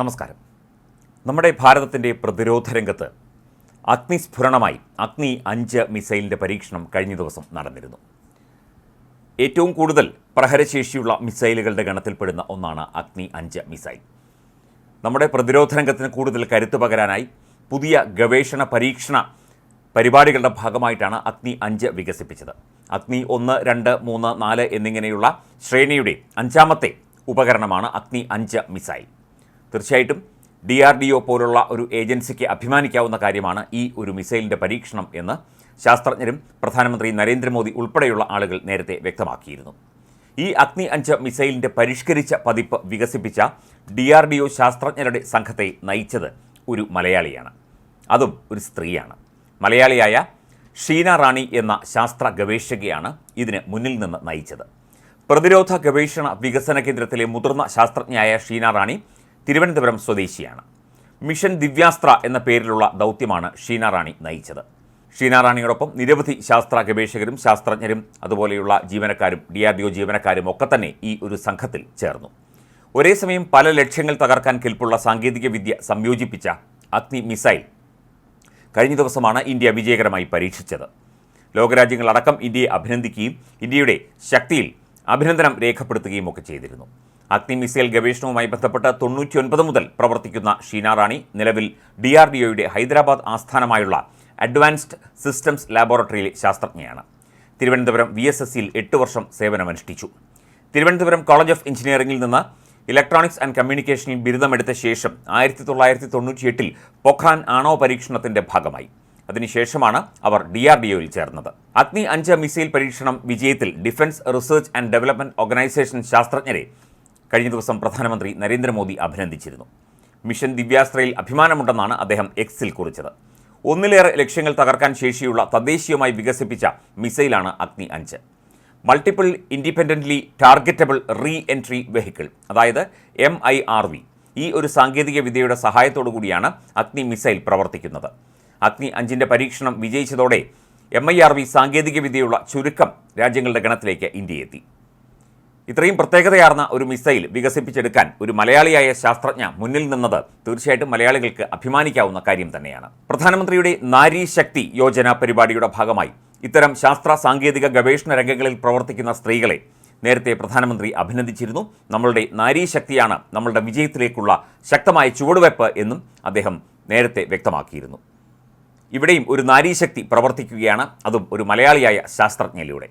നമസ്കാരം. നമ്മുടെ ഭാരതത്തിന്റെ പ്രതിരോധ രംഗത്ത് അഗ്നിസ്ഫുരണമായി അഗ്നി അഞ്ച് മിസൈലിന്റെ പരീക്ഷണം കഴിഞ്ഞ ദിവസം നടന്നിരുന്നു. ഏറ്റവും കൂടുതൽ പ്രഹരശേഷിയുള്ള മിസൈലുകളുടെ ഗണത്തിൽപ്പെടുന്ന ഒന്നാണ് അഗ്നി അഞ്ച് മിസൈൽ. നമ്മുടെ പ്രതിരോധ രംഗത്തിന് കൂടുതൽ കരുത്തു പകരാനായി പുതിയ ഗവേഷണ പരീക്ഷണ പരിപാടികളുടെ ഭാഗമായിട്ടാണ് അഗ്നി അഞ്ച് വികസിപ്പിച്ചത്. അഗ്നി ഒന്ന് രണ്ട് മൂന്ന് നാല് എന്നിങ്ങനെയുള്ള ശ്രേണിയുടെ അഞ്ചാമത്തെ ഉപകരണമാണ് അഗ്നി അഞ്ച് മിസൈൽ. തീർച്ചയായിട്ടും ഡി ആർ ഡി ഒ പോലുള്ള ഒരു ഏജൻസിക്ക് അഭിമാനിക്കാവുന്ന കാര്യമാണ് ഈ ഒരു മിസൈലിന്റെ പരീക്ഷണം എന്ന് ശാസ്ത്രജ്ഞരും പ്രധാനമന്ത്രി നരേന്ദ്രമോദി ഉൾപ്പെടെയുള്ള ആളുകൾ നേരത്തെ വ്യക്തമാക്കിയിരുന്നു. ഈ അഗ്നി അഞ്ച് മിസൈലിന്റെ പരിഷ്കരിച്ച പതിപ്പ് വികസിപ്പിച്ച ഡി ആർ ഡി ഒ ശാസ്ത്രജ്ഞരുടെ സംഘത്തെ നയിച്ചത് ഒരു മലയാളിയാണ്. അതും ഒരു സ്ത്രീയാണ്. മലയാളിയായ ഷീന റാണി എന്ന ശാസ്ത്ര ഗവേഷകയാണ് ഇതിന് മുന്നിൽ നിന്ന് നയിച്ചത്. പ്രതിരോധ ഗവേഷണ വികസന കേന്ദ്രത്തിലെ മുതിർന്ന ശാസ്ത്രജ്ഞയായ ഷീന റാണി തിരുവനന്തപുരം സ്വദേശിയാണ്. മിഷൻ ദിവ്യാസ്ത്ര എന്ന പേരിലുള്ള ദൗത്യമാണ് ഷീന റാണി നയിച്ചത്. ഷീന റാണിയോടൊപ്പം നിരവധി ശാസ്ത്ര ഗവേഷകരും ശാസ്ത്രജ്ഞരും അതുപോലെയുള്ള ജീവനക്കാരും ഡി ആർ ഡി ഒ ജീവനക്കാരും ഒക്കെ തന്നെ ഈ ഒരു സംഘത്തിൽ ചേർന്നു. ഒരേ സമയം പല ലക്ഷ്യങ്ങൾ തകർക്കാൻ കെൽപ്പുള്ള സാങ്കേതികവിദ്യ സംയോജിപ്പിച്ച അഗ്നി മിസൈൽ കഴിഞ്ഞ ദിവസമാണ് ഇന്ത്യ വിജയകരമായി പരീക്ഷിച്ചത്. ലോകരാജ്യങ്ങളടക്കം ഇന്ത്യയെ അഭിനന്ദിക്കുകയും ഇന്ത്യയുടെ ശക്തിയിൽ അഭിനന്ദനം രേഖപ്പെടുത്തുകയും ഒക്കെ ചെയ്തിരുന്നു. അഗ്നി മിസൈൽ ഗവേഷണവുമായി ബന്ധപ്പെട്ട് തൊണ്ണൂറ്റിയൊൻപത് മുതൽ പ്രവർത്തിക്കുന്ന ഷീന റാണി നിലവിൽ ഡി ആർ ഡി ഒയുടെ ഹൈദരാബാദ് ആസ്ഥാനമായുള്ള അഡ്വാൻസ്ഡ് സിസ്റ്റംസ് ലാബോറട്ടറിയിലെ ശാസ്ത്രജ്ഞയാണ്. തിരുവനന്തപുരം വി എസ് എസ് എട്ട് വർഷം സേവനമനുഷ്ഠിച്ചു. തിരുവനന്തപുരം കോളേജ് ഓഫ് എഞ്ചിനീയറിംഗിൽ നിന്ന് ഇലക്ട്രോണിക്സ് ആൻഡ് കമ്മ്യൂണിക്കേഷനിൽ ബിരുദമെടുത്ത ശേഷം ആയിരത്തി തൊള്ളായിരത്തി തൊണ്ണൂറ്റിയെട്ടിൽ പൊഖ്രാൻ ആണവ പരീക്ഷണത്തിന്റെ ഭാഗമായി. അതിനുശേഷമാണ് അവർ ഡി ആർ ഡി ഒയിൽ ചേർന്നത്. അഗ്നി അഞ്ച് മിസൈൽ പരീക്ഷണം വിജയത്തിൽ defence research and development organisation ശാസ്ത്രജ്ഞരെ കഴിഞ്ഞ ദിവസം പ്രധാനമന്ത്രി നരേന്ദ്രമോദി അഭിനന്ദിച്ചിരുന്നു. മിഷൻ ദിവ്യാസ്ത്രയിൽ അഭിമാനമുണ്ടെന്നാണ് അദ്ദേഹം എക്സിൽ കുറിച്ചത്. ഒന്നിലേറെ ലക്ഷ്യങ്ങൾ തകർക്കാൻ ശേഷിയുള്ള തദ്ദേശീയമായി വികസിപ്പിച്ച മിസൈലാണ് അഗ്നി അഞ്ച്. Multiple independently targetable re entry vehicle അതായത് എം ഐ ആർ വി ഈ ഒരു സാങ്കേതിക വിദ്യയുടെ സഹായത്തോടു കൂടിയാണ് അഗ്നി മിസൈൽ പ്രവർത്തിക്കുന്നത്. അഗ്നി അഞ്ചിന്റെ പരീക്ഷണം വിജയിച്ചതോടെ എം ഐ ആർ വി സാങ്കേതിക വിദ്യയുള്ള ചുരുക്കം രാജ്യങ്ങളുടെ ഗണത്തിലേക്ക് ഇന്ത്യ എത്തി ഇത്രയും പ്രത്യേകതയാർന്ന ഒരു മിസൈൽ വികസിപ്പിച്ചെടുക്കാൻ ഒരു മലയാളിയായ ശാസ്ത്രജ്ഞ മുന്നിൽ നിന്നത് തീർച്ചയായിട്ടും മലയാളികൾക്ക് അഭിമാനിക്കാവുന്ന കാര്യം തന്നെയാണ്. പ്രധാനമന്ത്രിയുടെ നാരി ശക്തി യോജന പരിപാടിയുടെ ഭാഗമായി ഇത്തരം ശാസ്ത്ര സാങ്കേതിക ഗവേഷണ രംഗങ്ങളിൽ പ്രവർത്തിക്കുന്ന സ്ത്രീകളെ നേരത്തെ പ്രധാനമന്ത്രി അഭിനന്ദിച്ചിരുന്നു. നമ്മളുടെ നാരീശക്തിയാണ് നമ്മളുടെ വിജയത്തിലേക്കുള്ള ശക്തമായ ചുവടുവയ്പ് എന്നും അദ്ദേഹം നേരത്തെ വ്യക്തമാക്കിയിരുന്നു. ഇവിടെയും ഒരു നാരീശക്തി പ്രവർത്തിക്കുകയാണ്. അതും ഒരു മലയാളിയായ ശാസ്ത്രജ്ഞയിലൂടെ.